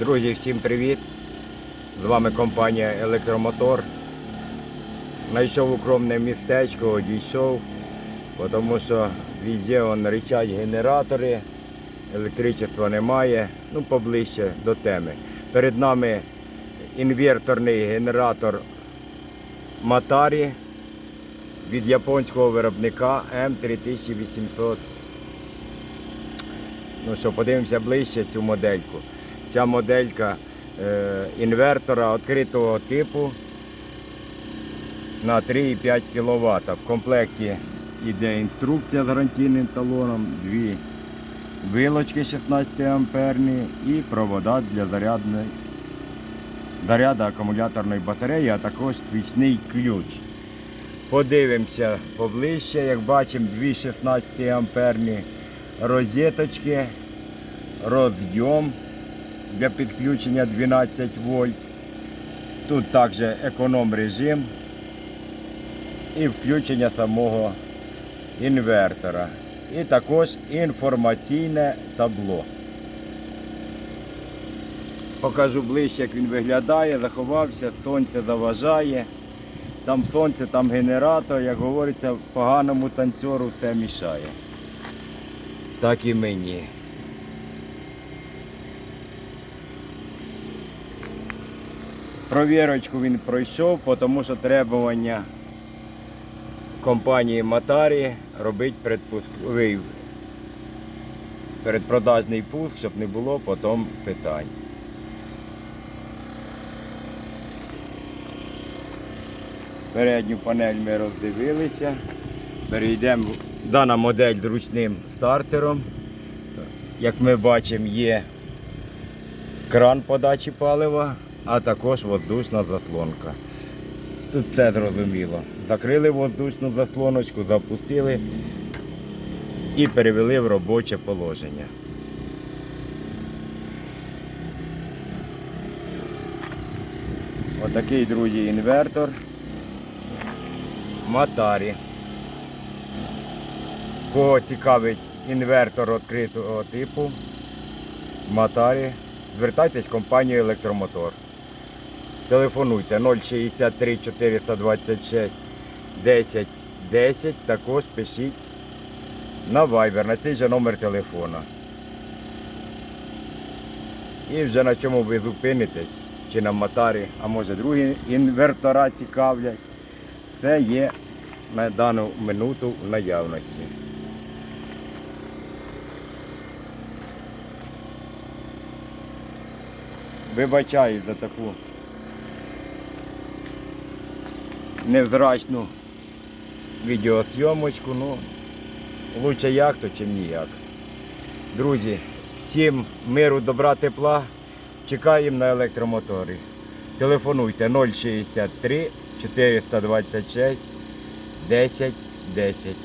Друзі, всім привіт! З вами компанія Електромотор. Знайшов укромне містечко, дійшов, тому що везде он ричать генератори, електричества немає, ну поближче до теми. Перед нами інверторний генератор Матарі від японського виробника М3800. Ну що, подивимося ближче цю модельку. Ця моделька е, інвертора відкритого типу на 3,5 кВт. В комплекті йде інструкція з гарантійним талоном, дві вилочки 16 амперні і провода для заряду акумуляторної батареї, а також свічний ключ. Подивимося поближче, як бачимо, дві 16 амперні розеточки, розйом для підключення 12 вольт. Тут також економ режим і включення самого інвертора. І також інформаційне табло. Покажу ближче, як він виглядає, заховався, сонце заважає. Там сонце, там генератор, як говориться, поганому танцору все мішає. Так і мені. Провірочку він пройшов, тому що требування компанії Матарі робити предпусковий передпродажний пуск, щоб не було потім питань. Передню панель ми роздивилися. Перейдемо. Дана модель з ручним стартером. Як ми бачимо, є кран подачі палива, а також воздушна заслонка. Тут все зрозуміло. Закрили воздушну заслоночку, запустили і перевели в робоче положення. Отакий, друзі, інвертор. Матарі. Кого цікавить інвертор відкритого типу, Матарі, звертайтесь в компанію Електромотор. Телефонуйте 063 426 10 10. Також пишіть на Viber, на цей же номер телефона. І вже на чому ви зупинитесь, чи на Матарі, а може другі інвертора цікавлять. Все є на дану минуту в наявності. Вибачаю за таку невзрачну відеосйомочку, ну лучше як то, чим ніяк. Друзі, всім миру, добра, тепла. Чекаємо на електромоторі. Телефонуйте 063 426 10 10.